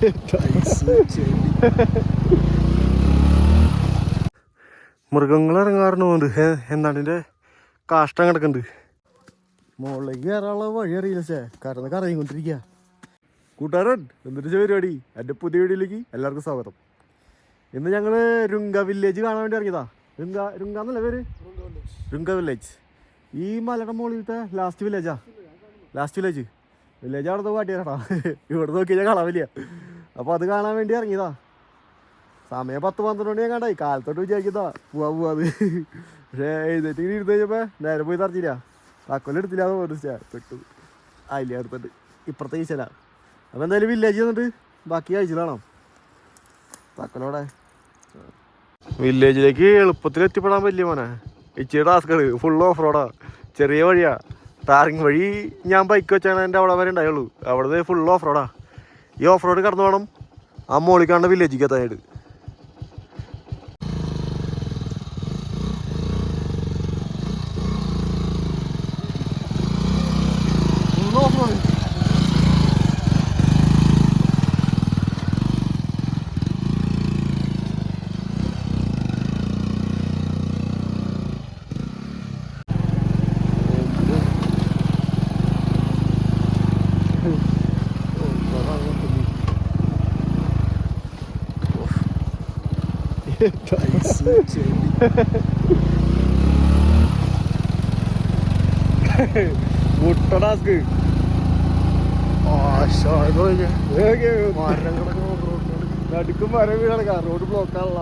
മൃഗങ്ങൾ ഇറങ്ങാറുണ്ട് എന്താണ് ഇതിന്റെ കാഷ്ടം കിടക്കുന്നുണ്ട് മുകളിലേക്ക് കയറാനുള്ള വഴി അറിയില്ല സേ കറന്ന് കറങ്ങിക്കൊണ്ടിരിക്കുക കൂട്ടുകാരൻ എന്നിട്ട് പരിപാടി. എന്റെ പുതിയ വീഡിയോയിലേക്ക് എല്ലാവർക്കും സ്വാഗതം. ഇന്ന് ഞങ്ങൾ രുങ്ക വില്ലേജ് കാണാൻ വേണ്ടി ഇറങ്ങിയതാ. രുങ്ക രുങ്ക എന്നല്ലേ പേര്? രുങ്ക വില്ലേജ്. ഈ മലയുടെ മുകളിലത്തെ ലാസ്റ്റ് വില്ലേജാ ലാസ്റ്റ് വില്ലേജ് വില്ലേജ് അവിടെ കാട്ടിയാടാ ഇവിടെ നോക്കി കാണാൻ വലിയ അപ്പോൾ അത് കാണാൻ വേണ്ടി ഇറങ്ങിയതാ. സമയം പത്ത് പന്ത്രണ്ട് മണി കണ്ടായി കാലത്തോട്ട് വിചാരിക്കുന്നതാ പോവാ പോവാത് പക്ഷേ എഴുന്നേറ്റ് ഇങ്ങനെ ഇരുന്ന് കഴിഞ്ഞപ്പോൾ നേരെ പോയി തറച്ചില്ല. താക്കോൽ എടുത്തില്ല പെട്ടു. അതിലെ അടുത്തിട്ട് ഇപ്പുറത്തെ ഈശല അപ്പോൾ എന്തായാലും വില്ലേജ് വന്നിട്ട് ബാക്കി കഴിച്ചതാണോ തക്കൊലോടെ വില്ലേജിലേക്ക് എളുപ്പത്തിൽ എത്തിപ്പെടാൻ പറ്റില്ല മോനെ? ഇച്ചിരി ടാസ്കാണ് ഫുൾ ഓഫ് റോഡാ ചെറിയ വഴിയാ. ടാറിങ് വഴി ഞാൻ ബൈക്ക് വെച്ചാണ് എന്റെ അവിടെ വരെ ഉണ്ടായുള്ളൂ. അവിടെ ഫുൾ ഓഫ് റോഡാ ഈ ഓഫ് റോഡ് കടന്നു വേണം ആ മോളിക്കാണ്ട് വില്ലേജിക്കത്തായിട്ട് മുട്ട ടാസ്ക് നടുക്കും മരം വീണ റോഡ് ബ്ലോക്കാണല്ല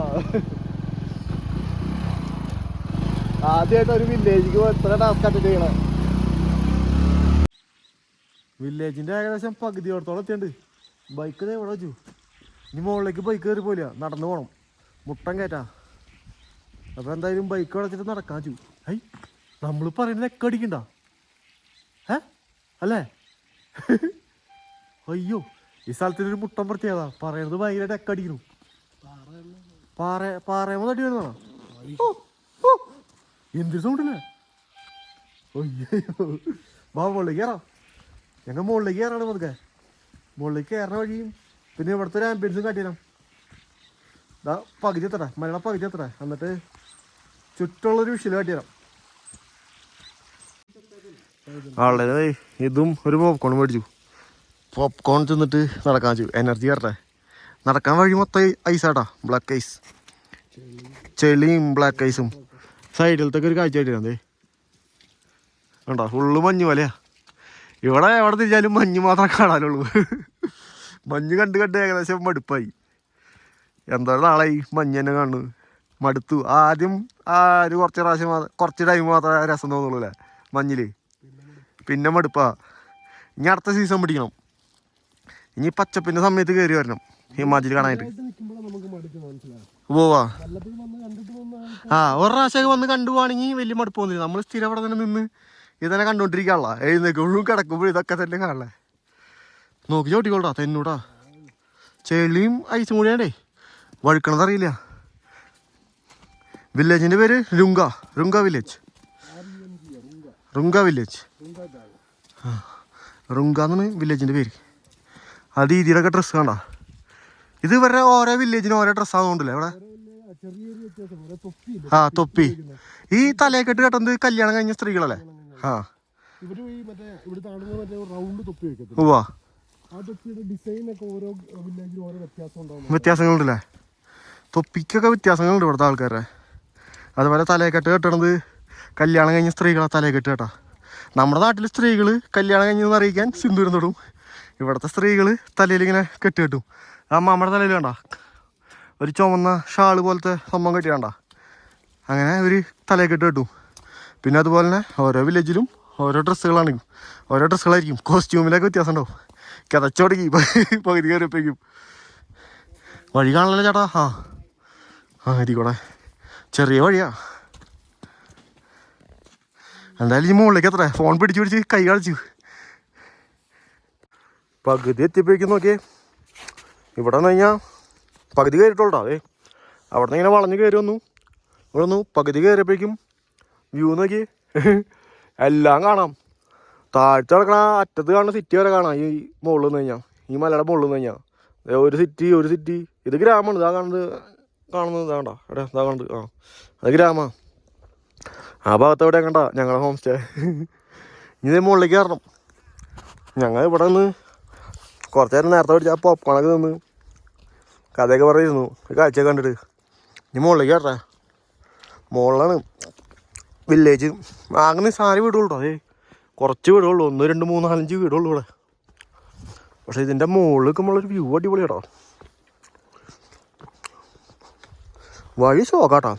ആദ്യമായിട്ട് ഒരു വില്ലേജിക്ക് എത്ര ടാസ്ക് അറ്റൻഡ് ചെയ്യണം? വില്ലേജിന്റെ ഏകദേശം പകുതിയോടത്തോളം എത്തിയുണ്ട് ബൈക്ക് എവിടെ വെച്ചു. ഇനി മുകളിലേക്ക് ബൈക്ക് കയറി പോല നടന്നു പോകണം മുട്ടം കയറ്റാ അപ്പൊ എന്തായാലും ബൈക്ക് അടച്ചിട്ട് നടക്കാൻ ചെയ്യും ഐ നമ്മൾ പറയുന്നത് എക്ക അടിക്കണ്ട? ഏ അല്ലേ? അയ്യോ ഈ സ്ഥലത്തിന് ഒരു മുട്ടം പ്രത്യേകത. പറയുന്നത് ഭയങ്കരമായിട്ട് എക്ക അടിക്കുന്നു പാറ പാറയുമ്പോൾ തടി വരുന്നതാണോ? ഓ, സൗണ്ടില്ലേ അയ്യോ മുകളിലേക്ക് കയറാം ഞങ്ങൾ മുകളിലേക്ക് കയറാണ് പതുക്കെ. മുകളിലേക്ക് കയറണ വഴിയും പിന്നെ ഇവിടുത്തെ ഒരു ആംബിയൻസും കാട്ടിത്തരാം. ദാ പകുതി എത്ര മലയുടെ പകുതി എത്ര എന്നിട്ട് ചുറ്റുള്ളൊരു വിഷയിൽ കാട്ടിത്തരാം വളരെ ഇതും ഒരു പോപ്കോൺ മേടിച്ചു. പോപ്കോൺ തിന്നിട്ട് നടക്കാൻ വെച്ചു. എനർജി കയറട്ടെ നടക്കാൻ വഴി മൊത്തം ഐസാട്ടാ ബ്ലാക്ക് ഐസ് ചെളിയും ബ്ലാക്ക് ഐസും സൈഡിലത്തൊക്കെ ഒരു കാഴ്ച ആയിട്ടിരുന്നേ കണ്ടോ ഫുള്ള് മഞ്ഞ് പോലെയാ. ഇവിടെ എവിടെ തിരിച്ചാലും മഞ്ഞ് മാത്രമേ കാണാനുള്ളൂ. മഞ്ഞ് കണ്ട് കണ്ട് ഏകദേശം മടുപ്പായി. എന്തോ ഈ മഞ്ഞ് തന്നെ കാണുന്നു മടുത്തു. ആദ്യം ആ ഒരു കുറച്ച് പ്രാവശ്യം കുറച്ച് ടൈം മാത്രമേ രസം തോന്നുള്ളൂ അല്ലേ? മഞ്ഞിൽ. പിന്നെ മടുപ്പാ. ഇനി അടുത്ത സീസൺ പിടിക്കണം. ഇനി പച്ചപ്പിന്റെ സമയത്ത് കയറി വരണം. ഹിമാചൽ കാണാനായിട്ട്. പോവാ ആ ഒരു പ്രാവശ്യമൊക്കെ വന്ന് കണ്ടുപോവാണെങ്കിൽ വലിയ മടുപ്പ് തോന്നില്ല. നമ്മൾ സ്ഥിരം അവിടെ തന്നെ നിന്ന് ഇതന്നെ കണ്ടോണ്ടിരിക്കാനുള്ള. എഴുന്നേക്കുമ്പോഴും കിടക്കുമ്പോഴും ഇതൊക്കെ തന്നെ കാണല്ലേ നോക്കി ചോട്ടിക്കോളാ തെന്നൂടാ. ചെളിയും ഐസും കൂടിയാണ്ടേ. വഴുക്കണത് അറിയില്ല. വില്ലേജിന്റെ പേര് രുങ്ക. രുങ്ക വില്ലേജ് റുങ്ക വില്ലേജ് ആ, റുങ്ക എന്നാണ് വില്ലേജിന്റെ പേര്. ആ രീതിയിലൊക്കെ ഡ്രസ്സ് കണ്ട. ഇത് ഇവരുടെ ഓരോ വില്ലേജിനും ഓരോ ഡ്രസ്സ് ആകുന്നുണ്ടല്ലേ ഇവിടെ ആ തൊപ്പി. ഈ തലയൊക്കെട്ട് കെട്ടുന്നത് കല്യാണം കഴിഞ്ഞ സ്ത്രീകളല്ലേ? ആ. വ്യത്യാസങ്ങളുണ്ടല്ലേ? തൊപ്പിക്കൊക്കെ വ്യത്യാസങ്ങളുണ്ട് ഇവിടുത്തെ ആൾക്കാരെ. അതുപോലെ തലയെക്കെട്ട് കെട്ടണത് കല്യാണം കഴിഞ്ഞ സ്ത്രീകളെ തലയെക്കെട്ട് കേട്ടാ. നമ്മുടെ നാട്ടിലെ സ്ത്രീകൾ കല്യാണം കഴിഞ്ഞെന്ന് അറിയിക്കാൻ സിന്ദൂരം തൊടും. ഇവിടുത്തെ സ്ത്രീകൾ തലയിൽ ഇങ്ങനെ കെട്ടി കെട്ടും. അമ്മ മാമ്മയുടെ തലയിൽ വേണ്ട ഒരു ചുമന്ന ഷാൾ പോലത്തെ സംഭവം കെട്ടി വേണ്ട അങ്ങനെ ഒരു കെട്ടി കെട്ടും. പിന്നെ അതുപോലെ തന്നെ ഓരോ വില്ലേജിലും ഓരോ ഡ്രസ്സുകളാണ്. ഓരോ ഡ്രസ്സുകളായിരിക്കും. കോസ്റ്റ്യൂമിലൊക്കെ വ്യത്യാസം ഉണ്ടാവും കിതച്ചോടിക്കും പകുതി കയറിയപ്പോഴേക്കും. വഴി കാണണല്ലോ ചേട്ടാ. ആ. ആ ആയിരിക്കോടെ കൂടെ ചെറിയ വഴിയാ. എന്തായാലും ഈ മുകളിലേക്ക് എത്ര ഫോൺ പിടിച്ചു പിടിച്ച് കൈ കളിച്ചു പകുതി എത്തിയപ്പോഴേക്കും നോക്കിയേ. ഇവിടെ നിന്ന് കഴിഞ്ഞാൽ പകുതി കയറിയിട്ടുള്ളൂ ഏ അവിടെ നിന്ന് ഇങ്ങനെ വളഞ്ഞ് കയറി വന്നു. ഇവിടെ വന്നു പകുതി കയറിയപ്പോഴേക്കും വ്യൂ നോക്കി എല്ലാം കാണാം. താഴ്ച കിടക്കണ അറ്റത്ത് കാണുന്ന സിറ്റി വരെ കാണാം. ഈ മുകളിൽ നിന്ന് കഴിഞ്ഞാൽ ഈ മലയുടെ മുകളിൽ നിന്ന് കഴിഞ്ഞാൽ ഒരു സിറ്റി ഒരു സിറ്റി ഇത് ഗ്രാമമാണ്. ഇതാ കാണുന്നത് കാണുന്നത് ഇതാ കണ്ടോ? എടാ ഇതാ കണ്ട് ആ. അത് ഗ്രാമ. ആ ഭാഗത്ത് എവിടെ കണ്ട? ഞങ്ങളുടെ ഹോം സ്റ്റേ ഇനി മുകളിലേക്ക് കയറണം. ഞങ്ങൾ ഇവിടെ നിന്ന് കുറച്ച് നേരം നേരത്തെ പഠിച്ച ആ നിന്ന് കഥയൊക്കെ ഒരു കാഴ്ച കണ്ടിട്ട്. ഇനി മുകളിലേക്ക് കയറട്ടെ. മുകളിലാണ് വില്ലേജ് അങ്ങനെ സാരി വീടുള്ളൂ അതേ കുറച്ച് വീടുള്ളൂ. ഒന്ന് രണ്ട് മൂന്ന് നാലഞ്ച് വീടുള്ളൂ ഇവിടെ. പക്ഷെ ഇതിന്റെ മുകളിൽ നിൽക്കുമ്പോഴൊരു വ്യൂ അടിപൊളിയാട്ടോ. വഴി ശോകാട്ടോ.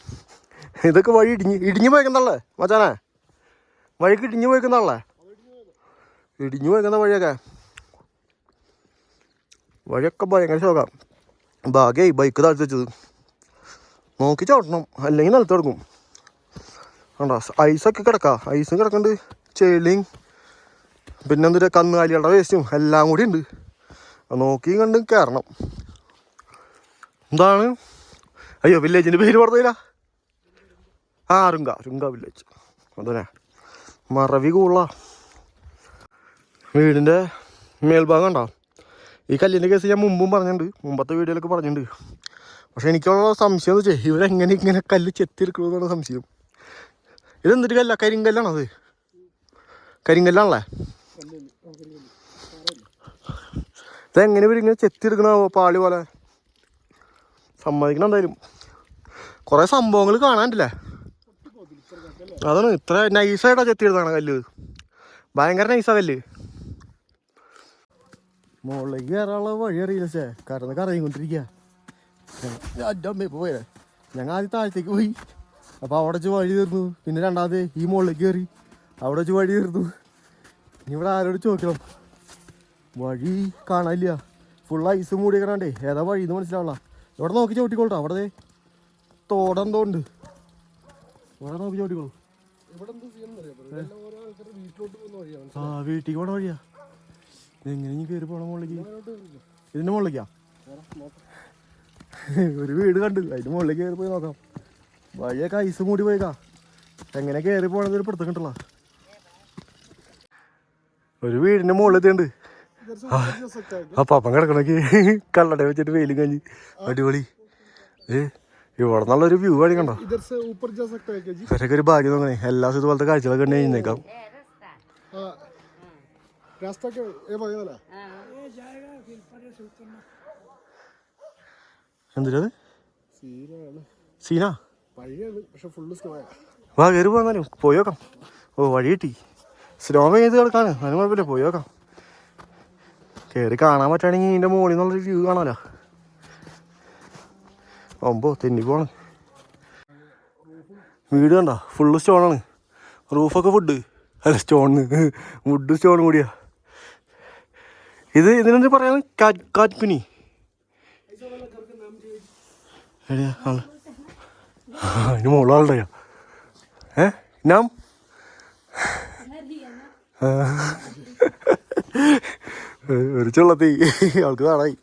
ഇതൊക്കെ വഴി ഇടിഞ്ഞ് ഇടിഞ്ഞു പോയിക്കുന്നല്ലേ മച്ചാനെ? വഴിക്ക് ഇടിഞ്ഞു പോയിക്കുന്നല്ലേ ഇടിഞ്ഞു പോയിക്കുന്ന വഴിയൊക്കെ. വഴിയൊക്കെ ഭയങ്കര ശോകാം. ഭാഗ്യമായി ബൈക്ക് താഴ്ത്തി വെച്ചത്. നോക്കി ചവിട്ടണം അല്ലെങ്കിൽ നിലത്ത് കിടക്കും. കണ്ടോ ഐസൊക്കെ കിടക്കാം. ഐസും കിടക്കുന്നുണ്ട് ചെളിയും പിന്നെ എന്തൊരു കന്നുകാലികളുടെ വേസ്റ്റും എല്ലാം കൂടി ഉണ്ട്. നോക്കി കണ്ട് കയറണം എന്താണ്? അയ്യോ വില്ലേജിന്റെ പേര് പറഞ്ഞില്ല ആ റുങ്ക റുങ്ക വില്ലേജ് അതന്നെ മറവി കൂള. വീടിന്റെ മേൽഭാഗം ഉണ്ടോ ഈ കല്ലിന്റെ കേസ് ഞാൻ മുമ്പും പറഞ്ഞിട്ടുണ്ട്. മുമ്പത്തെ വീഡിയോയിലൊക്കെ പറഞ്ഞിട്ടുണ്ട്. പക്ഷെ എനിക്കുള്ള സംശയം എന്ന് വെച്ചാൽ ഇവരെങ്ങനെ ഇങ്ങനെ കല്ല് ചെത്തിയെടുക്കണമെന്നാണ് സംശയം. ഇതെന്തൊരു കല്ല? കരിങ്കല്ലാണോ അത്? കരിങ്കല്ലാണല്ലേ? ഇതെങ്ങനെ ഇവരിങ്ങനെ ചെത്തിയെടുക്കണോ പാളി പോലെ. സമ്മതിക്കണം എന്തായാലും. കുറേ സംഭവങ്ങൾ കാണാനില്ലേ അതാണ് ഇത്ര നൈസായിട്ടാ ചെത്തിയെടുത്താണ് കല്ല്. ഭയങ്കര നൈസാ കല്ല്. മുകളിലേക്ക് കയറാനുള്ള വഴി അറിയില്ല ചേ കറന്ന് കറങ്ങിക്കൊണ്ടിരിക്കുക ഞങ്ങൾ ആദ്യം താഴത്തേക്ക് പോയി. അപ്പോൾ അവിടെ വെച്ച് വഴി തീർന്നു. പിന്നെ രണ്ടാമത് ഈ മുകളിലേക്ക് കയറി അവിടെ വെച്ച് വഴി തീർന്നു. ഇനി ഇവിടെ ആരോട് ചോദിക്കണം? വഴി കാണാനില്ല. ഫുൾ ഐസ് മൂടി കിടണ്ടേ ഏതാ വഴി എന്ന് മനസ്സിലാവണ്ട ഇവിടെ നോക്കി ചവിട്ടിക്കോളട്ടോ? അവിടെ തോടെന്തോ ഉണ്ട് ഇവിടെ നോക്കി ചവിട്ടിക്കോളൂ? ആ വീട്ടിൽ പോണ വഴിയാ. എങ്ങനെ കയറി പോണ മുകളിലേക്ക്? ഇതിന്റെ മുകളിലേക്കാ? ഒരു വീട് കണ്ടു അതിന്റെ മുകളിലേക്ക് കയറി പോയി നോക്കാം. വഴിയൊക്കെ ഐസ് മൂടി പോയേക്കാ. എങ്ങനെ കയറി പോണത് ഒരു പിടുത്തം കിട്ടില്ല ഒരു വീടിന്റെ മുകളിൽ എത്തിയുണ്ട് അപ്പം പാപ്പം കള്ളട വെച്ചിട്ട് വെയിലും കഴിഞ്ഞ്. അടിപൊളി. ഏ ഇവിടെ നല്ലൊരു വ്യൂ അടിക്കണ്ടോ ഇവരൊക്കെ ഒരു ഭാഗ്യം നോക്കണേ എല്ലാ സ്ഥലത്തും പോലത്തെ കാഴ്ചകളൊക്കെ ഉണ്ട് കഴിഞ്ഞേക്കാം. എന്തിനത് സീനാ? വാ കയറി പോയോക്കാം ഓ വഴി കിട്ടി. സ്നോ പെയ്ത് കിടക്കാണ്. അതിന് കുഴപ്പമില്ല പോയോക്കാം കയറി കാണാൻ പറ്റുകയാണെങ്കിൽ ഇതിന്റെ മുകളിൽ നിന്നുള്ള വ്യൂ കാണാമല്ലോ ഒമ്പോ തെന്നി പോണ്. വീട് കണ്ട? ഫുള്ള് സ്റ്റോണാണ് റൂഫൊക്കെ ഫുഡ് അല്ല സ്റ്റോണിന് വുഡ് സ്റ്റോൺ കൂടിയാ. ഇത് ഇതിനെന്ത് പറയാൻ? കാറ്റ് ആ, അതിന് മുകളിലാളുടെ ഏ? നാം. ഒരു അവൾക്ക് കാണായി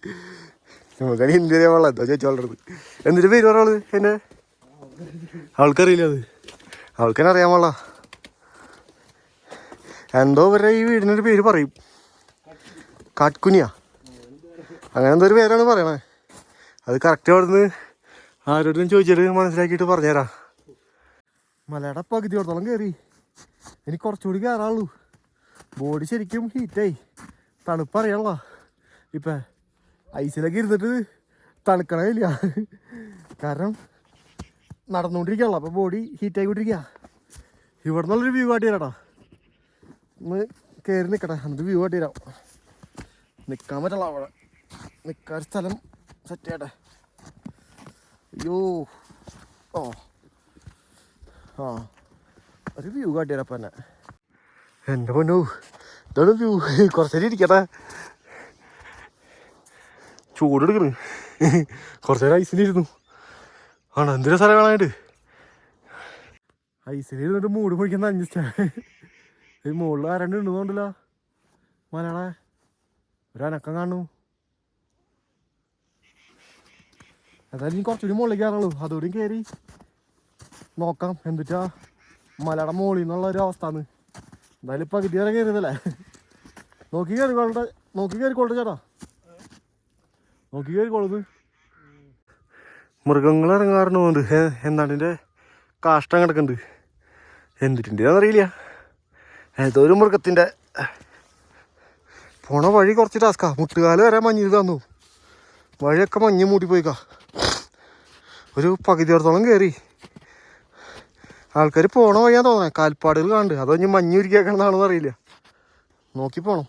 നമുക്കാണ് ഹിന്ദി അറിയാൻ പാടില്ല. എന്താ ചോദിച്ചു അടുത്ത്. എന്നിട്ട് പേര് പറയാൾ എന്നെ? അവൾക്കറിയില്ല അത്. അവൾക്കെന്നെ അറിയാൻ പാടില്ല. എന്തോ ഇവരുടെ ഈ വീടിനൊരു പേര് പറയും. കാട്കുനിയ. അങ്ങനെ എന്തോ ഒരു പേരാണ് പറയണേ. അത് കറക്റ്റ് അവിടുന്ന് ആരോടും ചോദിച്ചിട്ട് മനസ്സിലാക്കിയിട്ട് പറഞ്ഞുതരാം. മലയുടെ പകുതിയോടത്തോളം കയറി. എനിക്ക് കുറച്ചുകൂടി കയറാനുള്ളൂ. ബോഡി ശരിക്കും ഹീറ്റായി തണുപ്പറിയാനുള്ള ഇപ്പം ഐസിലൊക്കെ ഇരുന്നിട്ട് തണുക്കണമില്ല. കാരണം നടന്നുകൊണ്ടിരിക്കുകയുള്ളൂ അപ്പോൾ ബോഡി ഹീറ്റ് ആയിക്കൊണ്ടിരിക്കുക ഇവിടെ നിന്നുള്ളൊരു വ്യൂ കാട്ടി തരാടാ. ഒന്ന് കയറി നിൽക്കട്ടെ എന്നിട്ട് വ്യൂ കാട്ടി തരാം. നിൽക്കാൻ പറ്റുള്ള അവിടെ. നിൽക്കാൻ സ്ഥലം സെറ്റ് ചെയ്യട്ടെ. അയ്യോ. ഓ ആ. ഒരു വ്യൂ കാട്ടിയപ്പം എന്നെ. എന്റെ പൊന്നു. ഇതാണ് വ്യൂ കുറച്ചേരം ഇരിക്കട്ടെ. ചൂടെടുക്കണ്. കുറച്ചേരം ഐസിലിരുന്നു ആണോ? എന്തൊരു സ്ഥലം കാണാനായിട്ട്? ഐസിലിരുന്നിട്ട് മൂട് പൊഴിക്കുന്ന അഞ്ചിച്ച. ഈ മുകളിൽ ആരണ്ട് ഉണ്ടെന്നുണ്ടല്ലോ മലയാളെ ഒരനക്കം കാണു എന്തായാലും ഇനി കുറച്ചുകൂടി മുകളിലേക്ക് കയറുള്ളൂ അതോടും കയറി നോക്കാം. എന്തുട്ടാ? മലയുടെ മുകളിൽ നിന്നുള്ള ഒരു അവസ്ഥന്ന് എന്തായാലും പകുതി വരെ കയറിയതല്ലേ നോക്കി കയറിക്കോട്ടെ നോക്കി ചേട്ടാ നോക്കി മൃഗങ്ങൾ ഇറങ്ങാറുണ്ട് എന്താണ്ടിന്റെ കാഷ്ടം കിടക്കുന്നുണ്ട്? എന്തിന്റെ അറിയില്ല. ഏതോ ഒരു മൃഗത്തിന്റെ പോണ വഴി കുറച്ച് ടാസ്ക്കാ. മുട്ടുകാൽ വരെ മഞ്ഞിൽ തന്നു. വഴിയൊക്കെ മഞ്ഞ് മൂടി പോയിക്കാ ഒരു പകുതിയോടത്തോളം കയറി ആൾക്കാർ പോണ വഴിയാന്ന് തോന്നണേ. കാൽപ്പാടുകൾ കാണുന്നുണ്ട് അതോ ഇനി മഞ്ഞ് ഉരുക്കിയേക്കണെന്നാണെന്ന് അറിയില്ല. നോക്കി പോണം.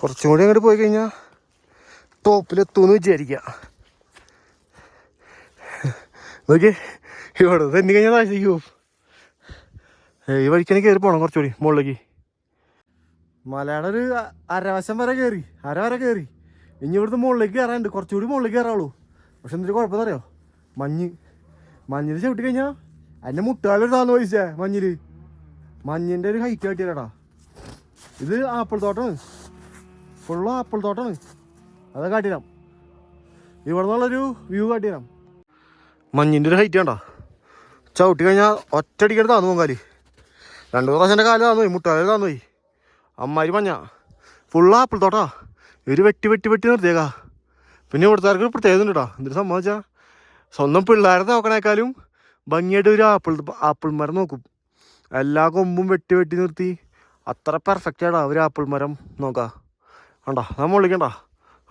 കുറച്ചും കൂടി അങ്ങോട്ട് പോയി കഴിഞ്ഞാൽ ടോപ്പിലെത്തുമെന്ന് വിചാരിക്കുക നോക്കി ഇവിടെ തന്നെ കഴിഞ്ഞാൽ താഴ്ചയ്ക്ക് ഈ വഴിക്കനെ കയറി പോകണം കുറച്ചുകൂടി മുകളിലേക്ക്. മലയുടെ ഒരു അരവശം വരെ കയറി അര വരെ കയറി ഇനി ഇവിടുന്ന് മുകളിലേക്ക് കയറാനുണ്ട് കുറച്ചുകൂടി മുകളിലേക്ക് കയറാവുള്ളൂ പക്ഷെ എന്തൊരു കുഴപ്പമെന്ന് അറിയോ മഞ്ഞ്. മഞ്ഞിൽ ചവിട്ടി കഴിഞ്ഞാൽ അതിന്റെ മുട്ടുകാലൊരു താന്ന് പൈസ മഞ്ഞിൽ മഞ്ഞിന്റെ ഒരു ഹൈറ്റ് കാട്ടിയടാ ഇത് ആപ്പിൾ തോട്ടമാണ്. ഫുള്ള് ആപ്പിൾ തോട്ടമാണ്. അത് കാട്ടിത്തരാം. ഇവിടെ നിന്നുള്ളൊരു വ്യൂ കാട്ടിത്തരാം. മഞ്ഞിന്റെ ഒരു ഹൈറ്റ് കണ്ടോ? ചവിട്ടി കഴിഞ്ഞാൽ ഒറ്റയടിക്കാണ് താന്നു പോകാൽ രണ്ടു പ്രാവശ്യം എന്റെ കാൽ താന്നു പോയി മുട്ടാൽ താന്നു പോയി. അമ്മാരി മഞ്ഞ. ഫുള്ള് ആപ്പിൾ തോട്ടാ. ഒരു വെട്ടി വെട്ടി വെട്ടി നിർത്തിയേക്കാ. പിന്നെ ഇവിടുത്തേക്ക് ഒരു പ്രത്യേകത ഉണ്ട് കേട്ടോ. എന്തൊരു സംഭവം വെച്ചാൽ സ്വന്തം പിള്ളേരെ നോക്കണേക്കാളും ഭംഗിയായിട്ട് ഒരു ആപ്പിൾ ആപ്പിൾ മരം നോക്കും. എല്ലാ കൊമ്പും വെട്ടി വെട്ടി നിർത്തി. അത്ര പെർഫെക്റ്റ് ആടാ ഒരു ആപ്പിൾ മരം നോക്കാം. കണ്ടോ? നമ്മൾ വിളിക്കണ്ട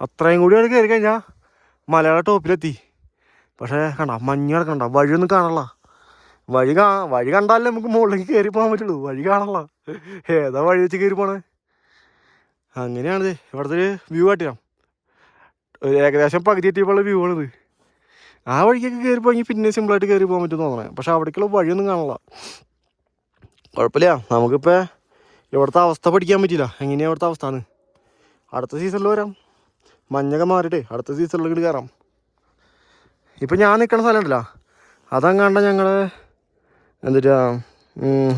അത്രയും കൂടി അവിടെ കയറി കഴിഞ്ഞാൽ മലയുടെ ടോപ്പിലെത്തി. പക്ഷേ കണ്ട? മഞ്ഞ് കിടക്കണ്ട വഴിയൊന്നും കാണല്ല വഴി കാ വഴി കണ്ടാലേ നമുക്ക് മുകളിലേക്ക് കയറി പോകാൻ പറ്റുള്ളൂ. വഴി കാണല്ല ഏതാ വഴി വെച്ച് കയറി പോണേ? അങ്ങനെയാണിത് ഇവിടുത്തെ ഒരു വ്യൂ കാട്ടിയാം ഒരു ഏകദേശം പകുതി എത്തിയപ്പോഴുള്ള വ്യൂ ആണിത്. ആ വഴിക്കൊക്കെ കയറി പോയെങ്കിൽ പിന്നെ സിമ്പിളായിട്ട് കയറി പോകാൻ പറ്റും തോന്നണേ. പക്ഷെ അവിടേക്കുള്ള വഴിയൊന്നും കാണല്ല കുഴപ്പമില്ല. നമുക്കിപ്പോൾ ഇവിടുത്തെ അവസ്ഥ പഠിക്കാൻ പറ്റില്ല എങ്ങനെയാണ് ഇവിടുത്തെ അവസ്ഥ അടുത്ത സീസണിൽ വരാം. മഞ്ഞൊക്കെ മാറിയിട്ട് അടുത്ത സീസണിൽ കയറാം ഇപ്പം ഞാൻ നിൽക്കുന്ന സ്ഥലം ഉണ്ടല്ലോ അതങ്ങാണ്ട ഞങ്ങൾ എന്തിട്ടാ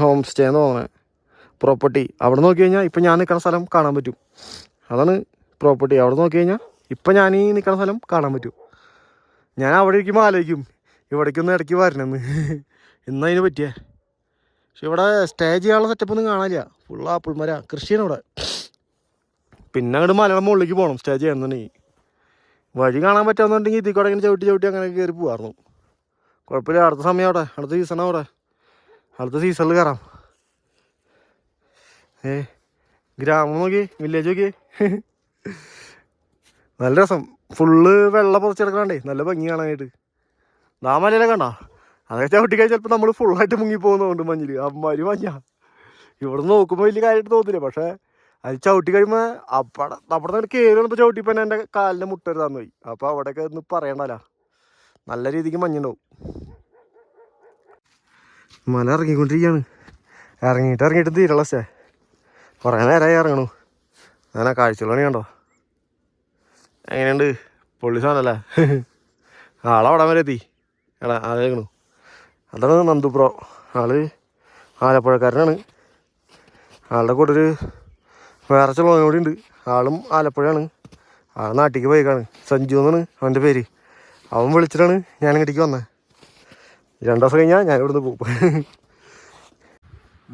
ഹോം സ്റ്റേ എന്ന് തോന്നണേ. പ്രോപ്പർട്ടി അവിടെ നോക്കി കഴിഞ്ഞാൽ ഇപ്പം ഞാൻ നിൽക്കുന്ന സ്ഥലം കാണാൻ പറ്റും. അതാണ് പ്രോപ്പർട്ടി അവിടെ നോക്കി കഴിഞ്ഞാൽ ഇപ്പം ഞാൻ ഈ നിൽക്കുന്ന സ്ഥലം കാണാൻ പറ്റും. ഞാൻ അവിടെ ഇരിക്കുമ്പോൾ ആലോചിക്കും ഇവിടേക്കൊന്ന് ഇടയ്ക്ക് വരണമെന്ന് ഇന്ന് അതിന് പറ്റിയേ. പക്ഷെ ഇവിടെ സ്റ്റേ ചെയ്യാനുള്ള സെറ്റപ്പൊന്നും കാണാനില്ല. ഫുൾ ആപ്പിൾ മര കൃഷിയാണ് ഇവിടെ. പിന്നെ അങ്ങോട്ട് മലയുടെ മുകളിലേക്ക് പോകണം സ്റ്റേ ചെയ്യണമെന്നുണ്ടെങ്കിൽ. വഴി കാണാൻ പറ്റാന്നുണ്ടെങ്കിൽ ഇതിൽ കൂടെ ഇങ്ങനെ ചവിട്ടി ചവിട്ടി അങ്ങനെ കയറി പോകാറുന്നു കുഴപ്പമില്ല അടുത്ത സമയം അവിടെ അടുത്ത സീസൺ അവിടെ അടുത്ത സീസണിൽ കയറാം ഏ ഗ്രാമം നോക്കി വില്ലേജ് നോക്കി. നല്ല രസം. ഫുള്ള് വെള്ളം പുറച്ച് കിടക്കണേ നല്ല ഭംഗി കാണാനായിട്ട്. ആ മലയിലെ കണ്ട? അതൊക്കെ ചവിട്ടിക്കഴിഞ്ഞാൽ ചിലപ്പോൾ നമ്മൾ ഫുള്ളായിട്ട് മുങ്ങി പോകുന്നതുകൊണ്ട് മഞ്ഞിൽ അമ്മാരി മഞ്ഞ. ഇവിടെ നോക്കുമ്പോൾ വലിയ കാര്യമായിട്ട് തോന്നില്ല പക്ഷേ അത് ചവിട്ടി കഴിയുമ്പോൾ അവിടെ അവിടെ നിന്ന് കയറി വന്നപ്പോൾ ചവിട്ടിപ്പോൾ എന്റെ കാലിന്റെ തന്നു പോയി. അപ്പോൾ അവിടെയൊക്കെ ഒന്ന് പറയണ്ടല്ല. നല്ല രീതിക്ക് മഞ്ഞുണ്ടാവും. മല ഇറങ്ങിക്കൊണ്ടിരിക്കുകയാണ് ഇറങ്ങിയിട്ട് ഇറങ്ങിയിട്ട് തീരുള്ള സേ കുറേ നേരമായി ഇറങ്ങണു. ഞാൻ ആ കണ്ടോ? എങ്ങനെയുണ്ട്? പൊള്ളി സാധനല്ലേ? ആളവിടെ വരെ എത്തി. എടാ അതേക്കണു അതാണ് നന്ദു പ്രോ ആൾ ആലപ്പുഴക്കാരനാണ്. ആളുടെ കൂടെ ഒരു വേറെ ചിലവനും ഉണ്ട്. ആളും ആലപ്പുഴയാണ്. ആൾ നാട്ടിലേക്ക് പോയിക്കാണ്. സഞ്ജു എന്നാണ് അവന്റെ പേര്. അവൻ വിളിച്ചിട്ടാണ് ഞാൻ ഇങ്ങോട്ടേക്ക് വന്നത് രണ്ടു ദിവസം കഴിഞ്ഞാൽ ഞാൻ ഇവിടുന്ന് പോകും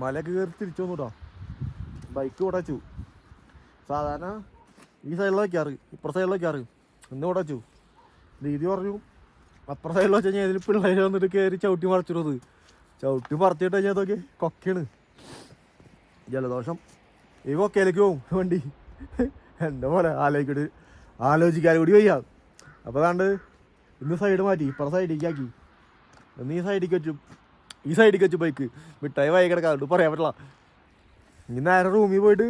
മലയൊക്കെ കയറി തിരിച്ചു വന്നുട്ടോ ബൈക്ക് ഉടച്ചു സാധാരണ ഈ സൈഡിൽ വയ്ക്കാറ് ഇപ്പുറ സൈഡിൽ വയ്ക്കാറ് ഇന്ന് ഉടച്ചു രീതി പറഞ്ഞു. അപ്പുറ സൈഡിൽ വെച്ച് കഴിഞ്ഞാൽ ഇതിൽ പിള്ളേർ വന്നിട്ട് കയറി ചവിട്ടി മറച്ചിരുന്നത് ചവിട്ടി മറച്ചിട്ട് കഴിഞ്ഞാൽ അതൊക്കെ കൊക്കയാണ്. ജലദോഷം. ഈ കൊക്കയിലേക്ക് പോകും വണ്ടി എന്താ പോലെ ആലോചിക്കട്ട്. ആലോചിക്കാൻ കൂടി വയ്യ. അപ്പോൾ അതാണ്ട് ഇന്ന് സൈഡ് മാറ്റി ഇപ്പുറ സൈഡിലേക്ക് ആക്കി. ഒന്ന് ഈ സൈഡിലേക്ക് വെച്ചു ഈ സൈഡിലേക്ക് വെച്ചു ബൈക്ക് മിഠായി വായി കിടക്കാറുണ്ട് പറയാൻ പറ്റില്ല. ഇനി നേരെ റൂമിൽ പോയിട്ട്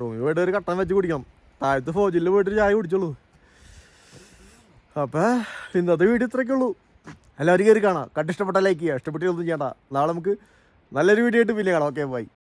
റൂമിൽ പോയിട്ട് ഒരു കട്ടൻ വെച്ച് കുടിക്കാം താഴത്ത് ഫോജിൽ പോയിട്ട് ചായ കുടിച്ചോളൂ. അപ്പോൾ ഇന്നത്തെ വീഡിയോ ഇത്രയൊക്കെ ഉള്ളൂ. എല്ലാവരും കയറി കാണാം. കണ്ടിഷ്ടപ്പെട്ട ലൈക്ക് ചെയ്യുക. ഇഷ്ടപ്പെട്ടിട്ടൊന്നും ചെയ്യണ്ട. നാളെ നമുക്ക് നല്ലൊരു വീഡിയോ ആയിട്ട് പിന്നെ കാണാം. Okay bye